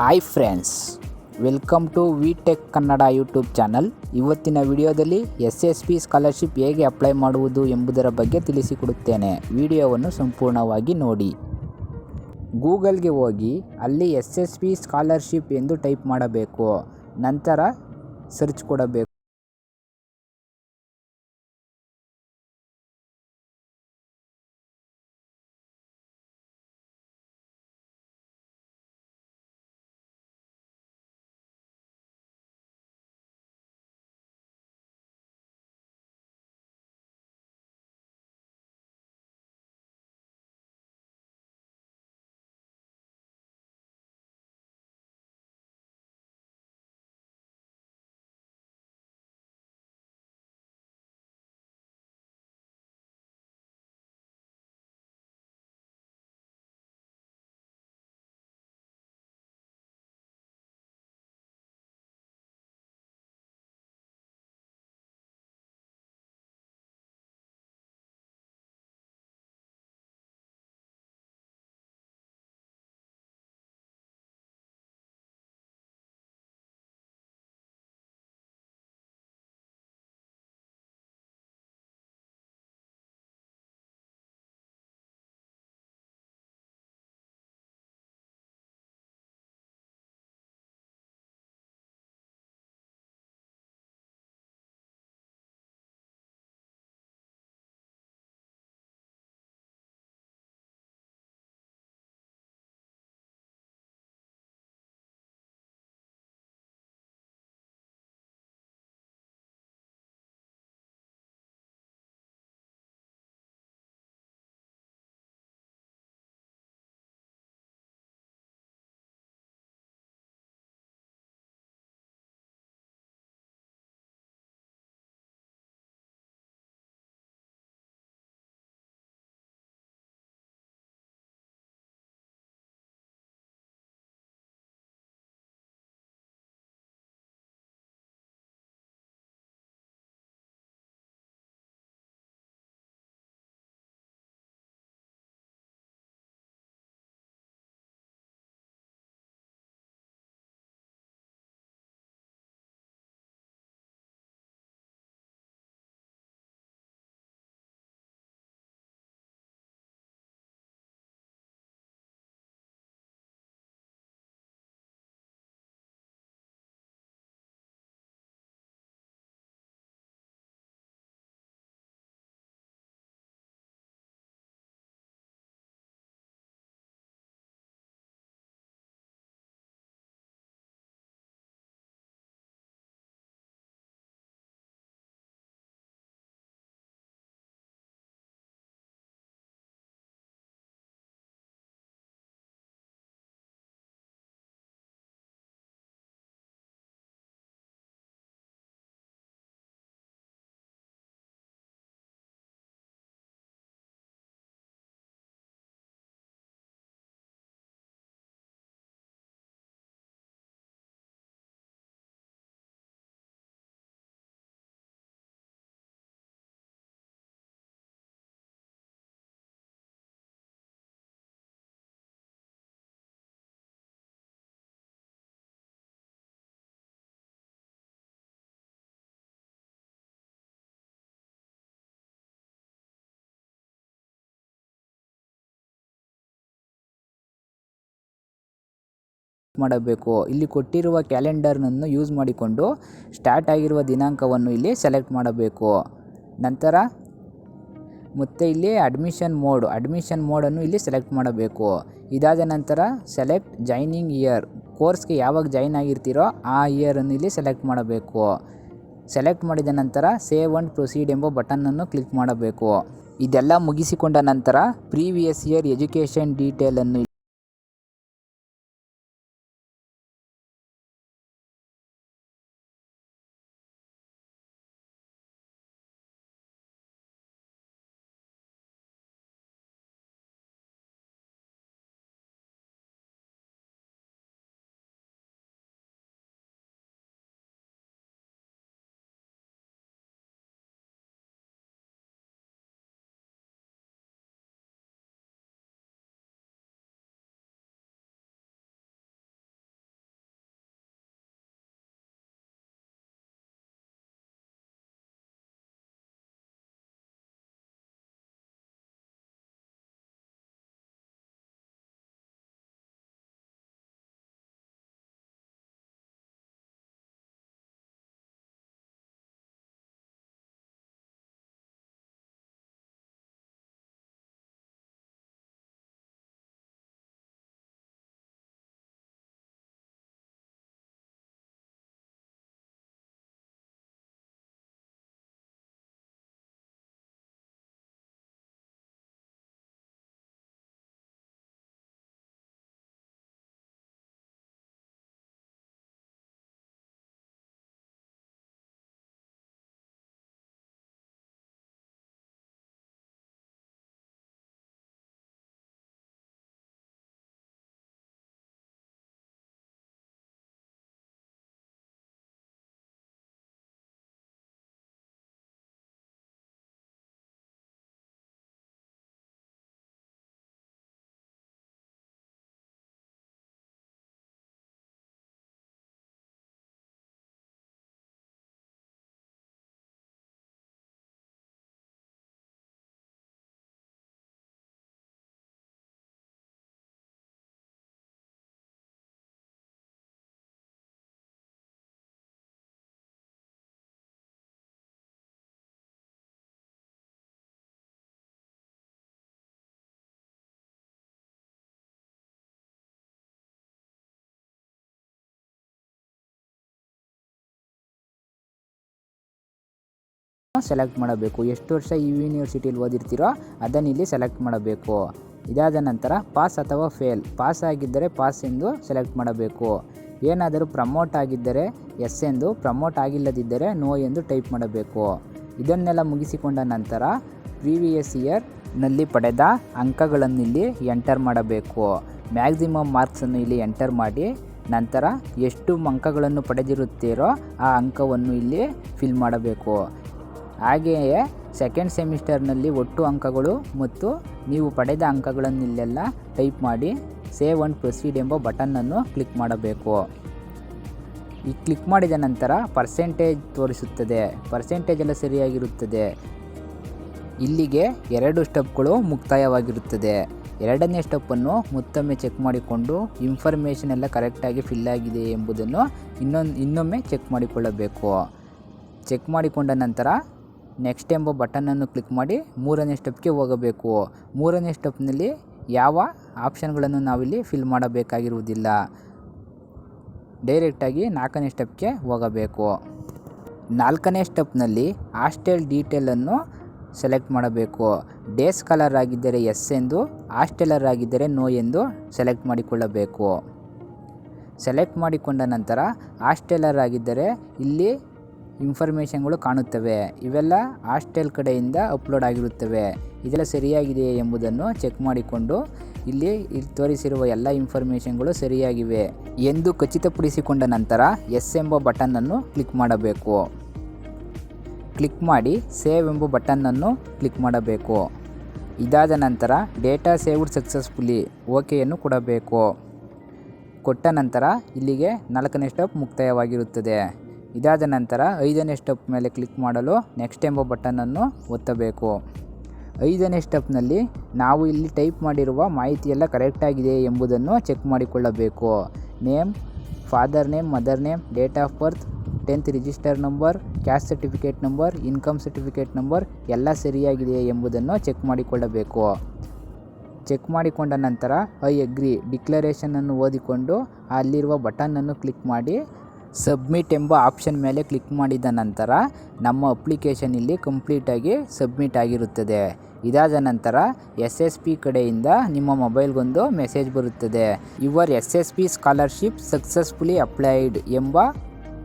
Hi friends welcome to V tech Kannada YouTube channel ಇವತ್ತಿನ ವಿಡಿಯೋದಲ್ಲಿ S S P scholarship ಹೇಗೆ apply ಮಾಡುವುದು ಎಂಬುದರ ಬಗ್ಗೆ ತಿಳಿಸಿಕೊಡುತ್ತೇನೆ. ವಿಡಿಯೋವನ್ನು ಸಂಪೂರ್ಣವಾಗಿ ನೋಡಿ. ಗೂಗಲ್ಗೆ ಹೋಗಿ ಅಲ್ಲಿ ಎಸ್ ಎಸ್ ಪಿ ಸ್ಕಾಲರ್ಶಿಪ್ ಎಂದು ಟೈಪ್ ಮಾಡಬೇಕು. ನಂತರ ಸರ್ಚ್ ಕೊಡಬೇಕು. ಮಾಡಬೇಕು. ಇಲ್ಲಿ ಕೊಟ್ಟಿರುವ ಕ್ಯಾಲೆಂಡರ್ನನ್ನು ಯೂಸ್ ಮಾಡಿಕೊಂಡು ಸ್ಟಾರ್ಟ್ ಆಗಿರುವ ದಿನಾಂಕವನ್ನು ಇಲ್ಲಿ ಸೆಲೆಕ್ಟ್ ಮಾಡಬೇಕು. ನಂತರ ಮತ್ತು ಇಲ್ಲಿ ಅಡ್ಮಿಷನ್ ಮೋಡ್, ಅಡ್ಮಿಷನ್ ಮೋಡನ್ನು ಇಲ್ಲಿ ಸೆಲೆಕ್ಟ್ ಮಾಡಬೇಕು. ಇದಾದ ನಂತರ ಸೆಲೆಕ್ಟ್ ಜಾಯ್ನಿಂಗ್ ಇಯರ್, ಕೋರ್ಸ್ಗೆ ಯಾವಾಗ ಜಾಯ್ನ್ ಆಗಿರ್ತೀರೋ ಆ ಇಯರನ್ನು ಇಲ್ಲಿ ಸೆಲೆಕ್ಟ್ ಮಾಡಬೇಕು. ಸೆಲೆಕ್ಟ್ ಮಾಡಿದ ನಂತರ ಸೇವ್ ಅಂಡ್ ಪ್ರೊಸೀಡ್ ಎಂಬ ಬಟನ್ನನ್ನು ಕ್ಲಿಕ್ ಮಾಡಬೇಕು. ಇದೆಲ್ಲ ಮುಗಿಸಿಕೊಂಡ ನಂತರ ಪ್ರೀವಿಯಸ್ ಇಯರ್ ಎಜುಕೇಷನ್ ಡೀಟೇಲನ್ನು ಸೆಲೆಕ್ಟ್ ಮಾಡಬೇಕು. ಎಷ್ಟು ವರ್ಷ ಈ ಯೂನಿವರ್ಸಿಟಿಯಲ್ಲಿ ಓದಿರ್ತೀರೋ ಅದನ್ನು ಇಲ್ಲಿ ಸೆಲೆಕ್ಟ್ ಮಾಡಬೇಕು. ಇದಾದ ನಂತರ ಪಾಸ್ ಅಥವಾ ಫೇಲ್ ಪಾಸ್ ಆಗಿದ್ದರೆ ಪಾಸ್ ಎಂದು ಸೆಲೆಕ್ಟ್ ಮಾಡಬೇಕು. ಏನಾದರೂ ಪ್ರಮೋಟ್ ಆಗಿದ್ದರೆ ಎಸ್ ಎಂದು ಪ್ರಮೋಟ್ ಆಗಿಲ್ಲದಿದ್ದರೆ ನೋ ಎಂದು ಟೈಪ್ ಮಾಡಬೇಕು. ಇದನ್ನೆಲ್ಲ ಮುಗಿಸಿಕೊಂಡ ನಂತರ ಪ್ರೀವಿಯಸ್ ಇಯರ್ನಲ್ಲಿ ಪಡೆದ ಅಂಕಗಳನ್ನು ಇಲ್ಲಿ ಎಂಟರ್ ಮಾಡಬೇಕು. ಮ್ಯಾಕ್ಸಿಮಮ್ ಮಾರ್ಕ್ಸನ್ನು ಇಲ್ಲಿ ಎಂಟರ್ ಮಾಡಿ, ನಂತರ ಎಷ್ಟು ಅಂಕಗಳನ್ನು ಪಡೆದಿರುತ್ತೀರೋ ಆ ಅಂಕವನ್ನು ಇಲ್ಲಿ ಫಿಲ್ ಮಾಡಬೇಕು. ಹಾಗೆಯೇ ಸೆಕೆಂಡ್ ಸೆಮಿಸ್ಟರ್ನಲ್ಲಿ ಒಟ್ಟು ಅಂಕಗಳು ಮತ್ತು ನೀವು ಪಡೆದ ಅಂಕಗಳನ್ನೆಲ್ಲ ಟೈಪ್ ಮಾಡಿ ಸೇವ್ ಅಂಡ್ ಪ್ರೊಸೀಡ್ ಎಂಬ ಬಟನ್ನನ್ನು ಕ್ಲಿಕ್ ಮಾಡಬೇಕು. ಈ ಕ್ಲಿಕ್ ಮಾಡಿದ ನಂತರ ಪರ್ಸೆಂಟೇಜ್ ತೋರಿಸುತ್ತದೆ. ಪರ್ಸೆಂಟೇಜ್ ಎಲ್ಲ ಸರಿಯಾಗಿರುತ್ತದೆ. ಇಲ್ಲಿಗೆ ಎರಡು ಸ್ಟೆಪ್ಗಳು ಮುಕ್ತಾಯವಾಗಿರುತ್ತದೆ. ಎರಡನೇ ಸ್ಟೆಪ್ಪನ್ನು ಮತ್ತೊಮ್ಮೆ ಚೆಕ್ ಮಾಡಿಕೊಂಡು ಇನ್ಫಾರ್ಮೇಷನ್ ಎಲ್ಲ ಕರೆಕ್ಟಾಗಿ ಫಿಲ್ ಆಗಿದೆ ಎಂಬುದನ್ನು ಇನ್ನೊಂದು, ಇನ್ನೊಮ್ಮೆ ಚೆಕ್ ಮಾಡಿಕೊಳ್ಳಬೇಕು. ಚೆಕ್ ಮಾಡಿಕೊಂಡ ನಂತರ ನೆಕ್ಸ್ಟ್ ಎಂಬ ಬಟನನ್ನು ಕ್ಲಿಕ್ ಮಾಡಿ ಮೂರನೇ ಸ್ಟೆಪ್ಗೆ ಹೋಗಬೇಕು. ಮೂರನೇ ಸ್ಟೆಪ್ನಲ್ಲಿ ಯಾವ ಆಪ್ಷನ್ಗಳನ್ನು ನಾವಿಲ್ಲಿ ಫಿಲ್ ಮಾಡಬೇಕಾಗಿರುವುದಿಲ್ಲ. ಡೈರೆಕ್ಟಾಗಿ ನಾಲ್ಕನೇ ಸ್ಟೆಪ್ಗೆ ಹೋಗಬೇಕು. ನಾಲ್ಕನೇ ಸ್ಟೆಪ್ನಲ್ಲಿ ಹಾಸ್ಟೆಲ್ ಡೀಟೇಲನ್ನು ಸೆಲೆಕ್ಟ್ ಮಾಡಬೇಕು. ಡೇಸ್ ಕಲರ್ ಆಗಿದ್ದರೆ ಎಸ್ ಎಂದು ಹಾಸ್ಟೆಲರ್ ಆಗಿದ್ದರೆ ನೋ ಎಂದು ಸೆಲೆಕ್ಟ್ ಮಾಡಿಕೊಳ್ಳಬೇಕು. ಸೆಲೆಕ್ಟ್ ಮಾಡಿಕೊಂಡ ನಂತರ ಹಾಸ್ಟೆಲರ್ ಆಗಿದ್ದರೆ ಇಲ್ಲಿ ಇನ್ಫಾರ್ಮೇಷನ್ಗಳು ಕಾಣುತ್ತವೆ. ಇವೆಲ್ಲ ಹಾಸ್ಟೆಲ್ ಕಡೆಯಿಂದ ಅಪ್ಲೋಡ್ ಆಗಿರುತ್ತವೆ. ಇದೆಲ್ಲ ಸರಿಯಾಗಿದೆಯೇ ಎಂಬುದನ್ನು ಚೆಕ್ ಮಾಡಿಕೊಂಡು ಇಲ್ಲಿ ತೋರಿಸಿರುವ ಎಲ್ಲ ಇನ್ಫಾರ್ಮೇಷನ್ಗಳು ಸರಿಯಾಗಿವೆ ಎಂದು ಖಚಿತಪಡಿಸಿಕೊಂಡ ನಂತರ ಎಸ್ ಎಂಬ ಬಟನನ್ನು ಕ್ಲಿಕ್ ಮಾಡಬೇಕು. ಕ್ಲಿಕ್ ಮಾಡಿ ಸೇವ್ ಎಂಬ ಬಟನನ್ನು ಕ್ಲಿಕ್ ಮಾಡಬೇಕು. ಇದಾದ ನಂತರ ಡೇಟಾ ಸೇವ್ಡ್ ಸಕ್ಸಸ್ಫುಲಿ ಓಕೆಯನ್ನು ಕೊಡಬೇಕು. ಕೊಟ್ಟ ನಂತರ ಇಲ್ಲಿಗೆ ನಾಲ್ಕನೇ ಸ್ಟೆಪ್ ಮುಕ್ತಾಯವಾಗಿರುತ್ತದೆ. ಇದಾದ ನಂತರ ಐದನೇ ಸ್ಟೆಪ್ ಮೇಲೆ ಕ್ಲಿಕ್ ಮಾಡಲು ನೆಕ್ಸ್ಟ್ ಎಂಬ ಬಟನನ್ನು ಒತ್ತಬೇಕು. ಐದನೇ ಸ್ಟೆಪ್ನಲ್ಲಿ ನಾವು ಇಲ್ಲಿ ಟೈಪ್ ಮಾಡಿರುವ ಮಾಹಿತಿಯೆಲ್ಲ ಕರೆಕ್ಟಾಗಿದೆ ಎಂಬುದನ್ನು ಚೆಕ್ ಮಾಡಿಕೊಳ್ಳಬೇಕು. Name father name mother name date of birth tenth register number caste certificate number income certificate number ಎಲ್ಲ ಸರಿಯಾಗಿದೆ ಎಂಬುದನ್ನು ಚೆಕ್ ಮಾಡಿಕೊಳ್ಳಬೇಕು. ಚೆಕ್ ಮಾಡಿಕೊಂಡ ನಂತರ ಐ ಅಗ್ರಿ ಡಿಕ್ಲರೇಷನನ್ನು ಓದಿಕೊಂಡು ಅಲ್ಲಿರುವ ಬಟನನ್ನು ಕ್ಲಿಕ್ ಮಾಡಿ ಸಬ್ಮಿಟ್ ಎಂಬ ಆಪ್ಷನ್ ಮೇಲೆ ಕ್ಲಿಕ್ ಮಾಡಿದ ನಂತರ ನಮ್ಮ ಅಪ್ಲಿಕೇಶನ್ ಇಲ್ಲಿ ಕಂಪ್ಲೀಟಾಗಿ ಸಬ್ಮಿಟ್ ಆಗಿರುತ್ತದೆ. ಇದಾದ ನಂತರ ಎಸ್ ಎಸ್ ಪಿ ಕಡೆಯಿಂದ ನಿಮ್ಮ ಮೊಬೈಲ್ಗೊಂದು ಮೆಸೇಜ್ ಬರುತ್ತದೆ. Your S S P scholarship successfully applied ಎಂಬ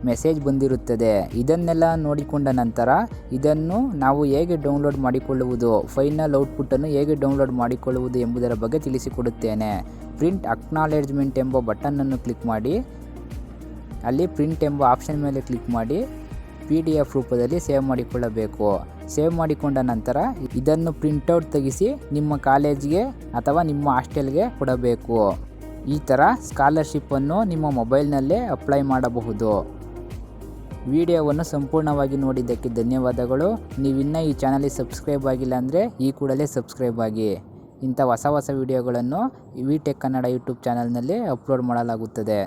ಮೆಸೇಜ್ ಬಂದಿರುತ್ತದೆ. ಇದನ್ನೆಲ್ಲ ನೋಡಿಕೊಂಡ ನಂತರ ಇದನ್ನು ನಾವು ಹೇಗೆ ಡೌನ್ಲೋಡ್ ಮಾಡಿಕೊಳ್ಳುವುದು, ಫೈನಲ್ ಔಟ್ಪುಟ್ಟನ್ನು ಹೇಗೆ ಡೌನ್ಲೋಡ್ ಮಾಡಿಕೊಳ್ಳುವುದು ಎಂಬುದರ ಬಗ್ಗೆ ತಿಳಿಸಿಕೊಡುತ್ತೇನೆ. ಪ್ರಿಂಟ್ ಅಕ್ನಾಲೆಜ್ಮೆಂಟ್ ಎಂಬ ಬಟನ್ನನ್ನು ಕ್ಲಿಕ್ ಮಾಡಿ ಅಲ್ಲಿ ಪ್ರಿಂಟ್ ಎಂಬ ಆಪ್ಷನ್ ಮೇಲೆ ಕ್ಲಿಕ್ ಮಾಡಿ ಪಿ ಡಿ ಎಫ್ ರೂಪದಲ್ಲಿ ಸೇವ್ ಮಾಡಿಕೊಳ್ಳಬೇಕು. ಸೇವ್ ಮಾಡಿಕೊಂಡ ನಂತರ ಇದನ್ನು ಪ್ರಿಂಟೌಟ್ ತೆಗೆಸಿ ನಿಮ್ಮ ಕಾಲೇಜ್ಗೆ ಅಥವಾ ನಿಮ್ಮ ಹಾಸ್ಟೆಲ್ಗೆ ಕೊಡಬೇಕು. ಈ ಥರ ಸ್ಕಾಲರ್ಶಿಪ್ಪನ್ನು ನಿಮ್ಮ ಮೊಬೈಲ್ನಲ್ಲೇ ಅಪ್ಲೈ ಮಾಡಬಹುದು. ವಿಡಿಯೋವನ್ನು ಸಂಪೂರ್ಣವಾಗಿ ನೋಡಿದ್ದಕ್ಕೆ ಧನ್ಯವಾದಗಳು. ನೀವಿನ್ನ ಈ ಚಾನಲಿಗೆ ಸಬ್ಸ್ಕ್ರೈಬ್ ಆಗಿಲ್ಲ ಅಂದರೆ ಈ ಕೂಡಲೇ ಸಬ್ಸ್ಕ್ರೈಬ್ ಆಗಿ. ಇಂಥ ಹೊಸ ಹೊಸ ವಿಡಿಯೋಗಳನ್ನು ವಿ ಟೆಕ್ ಕನ್ನಡ ಯೂಟ್ಯೂಬ್ ಚಾನಲ್ನಲ್ಲಿ ಅಪ್ಲೋಡ್ ಮಾಡಲಾಗುತ್ತದೆ.